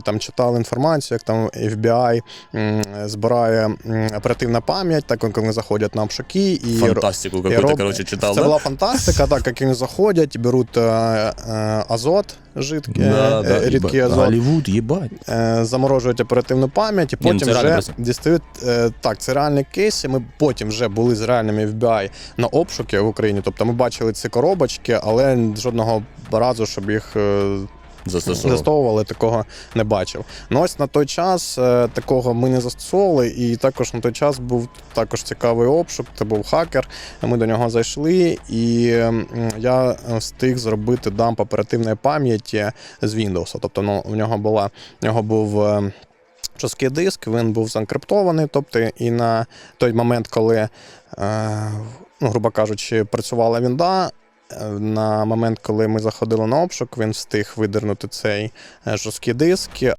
Там читали інформацію, як там FBI збирає оперативна пам'ять, так як вони заходять на обшуки і Фантастику і роб- короче, читал, Це да? була фантастика, так як вони заходять, беруть е, е, азот, жидкий, Да, е, да, рідкий ебать. азот, Голливуд, ебать. е, заморожують оперативну пам'ять і Ні, ну потім вже дістають. Так, це реальний кейс. і Ми потім вже були з реальними FBI на обшуки в Україні. Тобто ми бачили ці коробочки, але жодного разу, щоб їх Застосовував. застосовували, такого не бачив. Ну ось на той час е, такого ми не застосовували, і також на той час був також цікавий обшук. Це був хакер. Ми до нього зайшли, і я встиг зробити дамп оперативної пам'яті з Windows. Тобто, ну, в нього була в нього був. е, Жорсткий диск, він був заенкриптований, тобто і на той момент, коли, е, ну, грубо кажучи, працювала вінда, на момент, коли ми заходили на обшук, він встиг видернути цей е, жорсткий диск,